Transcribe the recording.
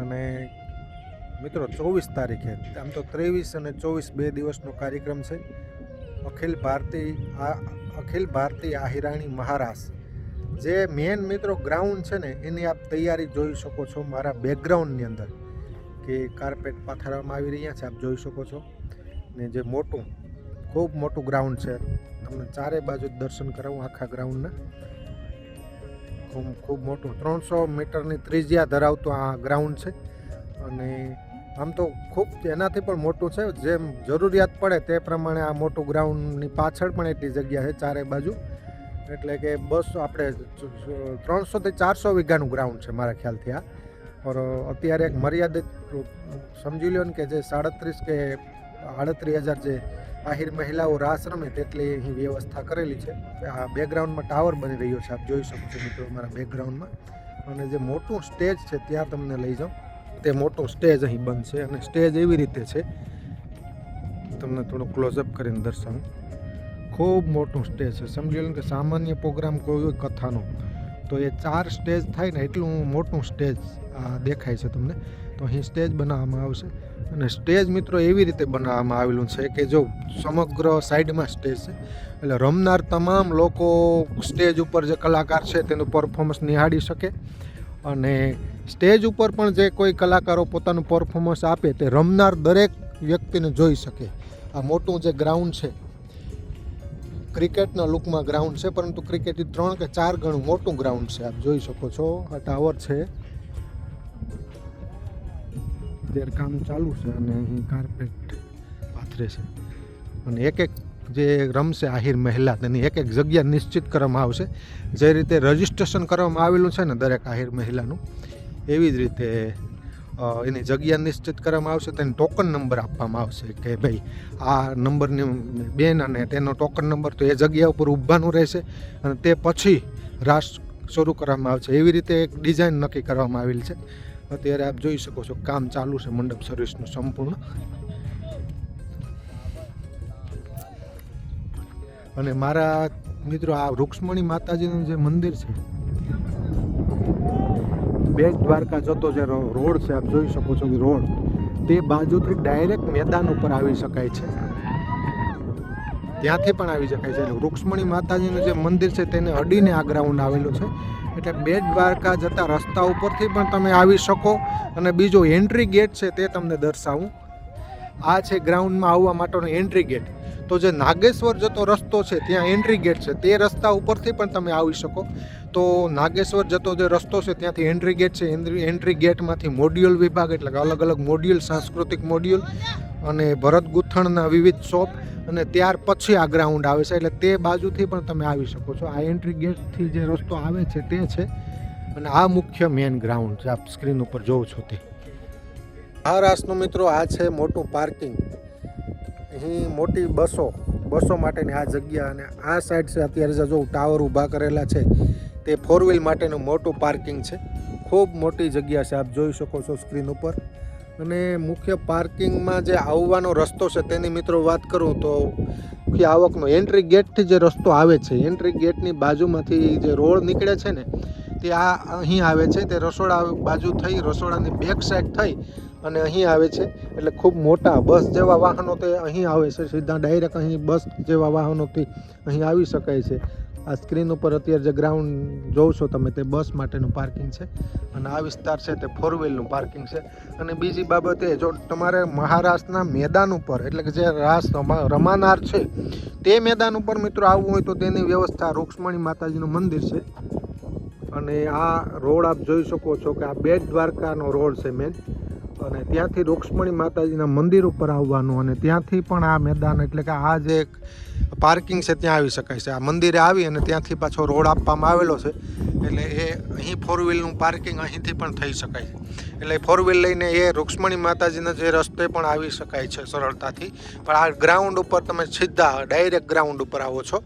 અને મિત્રો ચોવીસ તારીખે, આમ તો ત્રેવીસ અને ચોવીસ બે દિવસનો કાર્યક્રમ છે. અખિલ ભારતીય આ, અખિલ ભારતીય આહિરાણી મહારાસ જે મેન મિત્રો ગ્રાઉન્ડ છે ને, એની આપ તૈયારી જોઈ શકો છો મારા બેકગ્રાઉન્ડની અંદર કે કાર્પેટ પાથરવામાં આવી રહ્યા છે, આપ જોઈ શકો છો. ને જે મોટું, ખૂબ મોટું ગ્રાઉન્ડ છે. તમને ચારે બાજુ દર્શન કરાવું આખા ગ્રાઉન્ડના ખૂબ ખૂબ મોટું. ત્રણસો મીટરની ત્રિજ્યા ધરાવતું આ ગ્રાઉન્ડ છે. અને આમ તો ખૂબ એનાથી પણ મોટું છે. જેમ જરૂરિયાત પડે તે પ્રમાણે આ મોટું ગ્રાઉન્ડની પાછળ પણ એટલી જગ્યા છે ચારે બાજુ. એટલે કે બસો આપણે ત્રણસોથી ચારસો વીઘાનું ગ્રાઉન્ડ છે મારા ખ્યાલથી આ. પર અત્યારે એક મર્યાદિત સમજી લ્યો ને કે જે સાડત્રીસ કે આડત્રીસ હજાર જે આહિર મહિલાઓ રાસ રમે તેટલી અહીં વ્યવસ્થા કરેલી છે. આ બેકગ્રાઉન્ડમાં ટાવર બની રહ્યો છે, આપ જોઈ શકો છો મિત્રો અમારા બેકગ્રાઉન્ડમાં અને જે મોટું સ્ટેજ છે, ત્યાં તમને લઈ જાઉં. તે મોટું સ્ટેજ અહીં બનશે અને સ્ટેજ એવી રીતે છે. તમને થોડું ક્લોઝઅપ કરીને દર્શાવું. ખૂબ મોટું સ્ટેજ છે. સમજી લો કે સામાન્ય પ્રોગ્રામ કોઈ હોય કથાનો, તો એ ચાર સ્ટેજ થાય ને એટલું મોટું સ્ટેજ દેખાય છે તમને. તો અહીં સ્ટેજ બનાવવામાં આવશે. અને સ્ટેજ મિત્રો એવી રીતે બનાવવામાં આવેલું છે કે જો સમગ્ર સાઈડમાં સ્ટેજ છે. એટલે રમનાર તમામ લોકો સ્ટેજ ઉપર જે કલાકાર છે તેનું પરફોર્મન્સ નિહાળી શકે. અને સ્ટેજ ઉપર પણ જે કોઈ કલાકારો પોતાનું પરફોર્મન્સ આપે તે રમનાર દરેક વ્યક્તિને જોઈ શકે. આ મોટું જે ગ્રાઉન્ડ છે ક્રિકેટના લુકમાં ગ્રાઉન્ડ છે, પરંતુ ક્રિકેટથી ત્રણ કે ચાર ગણું મોટું ગ્રાઉન્ડ છે. આપ જોઈ શકો છો, આ ટાવર છે. અત્યારે કામ ચાલુ છે અને અહીં કાર્પેટ પાથરે છે. અને એક એક જે રમશે આહિર મહિલા, તેની એક એક જગ્યા નિશ્ચિત કરવામાં આવશે. જે રીતે રજિસ્ટ્રેશન કરવામાં આવેલું છે ને દરેક આહિર મહિલાનું, એવી જ રીતે એની જગ્યા નિશ્ચિત કરવામાં આવશે, તેને ટોકન નંબર આપવામાં આવશે કે ભાઈ આ નંબરની બેન અને તેનો ટોકન નંબર તો એ જગ્યા ઉપર ઊભાનું રહેશે અને તે પછી રાસ શરૂ કરવામાં આવશે. એવી રીતે એક ડિઝાઇન નક્કી કરવામાં આવેલી છે. અત્યારે આપ જોઈ શકો છો, કામ ચાલુ છે મંડપ સર્વિસનું સંપૂર્ણ. અને મારા મિત્રો, આ રૂક્ષ્મણી માતાજીનું જે મંદિર છે, બેટ દ્વારકા જતો જે રોડ છે, આપ જોઈ શકો છો કે રોડ, તે બાજુથી ડાયરેક્ટ મેદાન ઉપર આવી શકાય છે. ત્યાંથી પણ આવી શકાય છે. એટલે રૂક્ષ્મણી માતાજીનું જે મંદિર છે, તેને અડીને આ ગ્રાઉન્ડ આવેલું છે. એટલે બેટ દ્વારકા જતા રસ્તા ઉપરથી પણ તમે આવી શકો અને બીજો એન્ટ્રી ગેટ છે તે તમને દર્શાવું. આ છે ગ્રાઉન્ડમાં આવવા માટેનો એન્ટ્રી ગેટ તો જે નાગેશ્વર જતો રસ્તો છે, ત્યાં એન્ટ્રી ગેટ છે, તે રસ્તા ઉપરથી પણ તમે આવી શકો. તો નાગેશ્વર જતો જે રસ્તો છે, ત્યાંથી એન્ટ્રી ગેટ છે એન્ટ્રી એન્ટ્રી ગેટમાંથી મોડ્યુલ વિભાગ, એટલે કે અલગ અલગ મોડ્યુલ સાંસ્કૃતિક મોડ્યુલ અને ભરત ગૂંથણના વિવિધ શોપ અને ત્યાર પછી આ ગ્રાઉન્ડ આવે છે. એટલે તે બાજુથી પણ તમે આવી શકો છો. આ એન્ટ્રી ગેટથી જે રસ્તો આવે છે તે છે. અને આ મુખ્ય મેન ગ્રાઉન્ડ છે. આપ સ્ક્રીન ઉપર જોવો છો તે. મહારાષ્ટ્રનો મિત્રો આ છે મોટું પાર્કિંગ અહીં મોટી બસો બસો માટેની આ જગ્યા અને આ સાઈડ છે અત્યારે જે જો ટાવર ઊભા કરેલા છે, તે ફોર વ્હીલ માટેનું મોટું પાર્કિંગ છે. ખૂબ મોટી જગ્યા છે. આપ જોઈ શકો છો સ્ક્રીન ઉપર. અને મુખ્ય પાર્કિંગમાં જે આવવાનો રસ્તો છે તેની મિત્રો વાત કરું તો મુખ્ય આવકનો એન્ટ્રી ગેટથી જે રસ્તો આવે છે એન્ટ્રી ગેટની બાજુમાંથી જે રોડ નીકળે છે ને, તે આ અહીં આવે છે. તે રસોડા બાજુ થઈ, રસોડાની બેક સાઈડ થઈ અને અહીં આવે છે. એટલે ખૂબ મોટા બસ જેવા વાહનો તે અહીં આવે છે. સીધા ડાયરેક્ટ અહીં બસ જેવા વાહનોથી અહીં આવી શકાય છે. આ સ્ક્રીન ઉપર અત્યારે જે ગ્રાઉન્ડ જોવ છો તમે, તે બસ માટેનું પાર્કિંગ છે અને આ વિસ્તાર છે તે ફોર વ્હીલનું પાર્કિંગ છે. અને બીજી બાબત એ, જો તમારે મહારાષ્ટ્રના મેદાન ઉપર, એટલે કે જે રાસ રમા- રમાનાર છે, તે મેદાન ઉપર મિત્રો આવવું હોય તો તેની વ્યવસ્થા રૂક્ષ્મણી માતાજીનું મંદિર છે. અને આ રોડ આપ જોઈ શકો છો કે આ બેટ દ્વારકાનો રોડ છે મેન અને ત્યાંથી રૂક્ષ્મણી માતાજીના મંદિર ઉપર આવવાનું અને ત્યાંથી પણ આ મેદાન એટલે કે આ જે પાર્કિંગ છે ત્યાં આવી શકાય છે. આ મંદિરે આવી અને ત્યાંથી પાછો રોડ આપવામાં આવેલો છે. એટલે એ અહીં ફોર વ્હીલનું પાર્કિંગ અહીંથી પણ થઈ શકાય છે. એટલે ફોર વ્હીલ લઈને એ રૂક્ષ્મણી માતાજીના જે રસ્તે પણ આવી શકાય છે સરળતાથી. પણ આ ગ્રાઉન્ડ ઉપર તમે સીધા ડાયરેક્ટ ગ્રાઉન્ડ ઉપર આવો છો.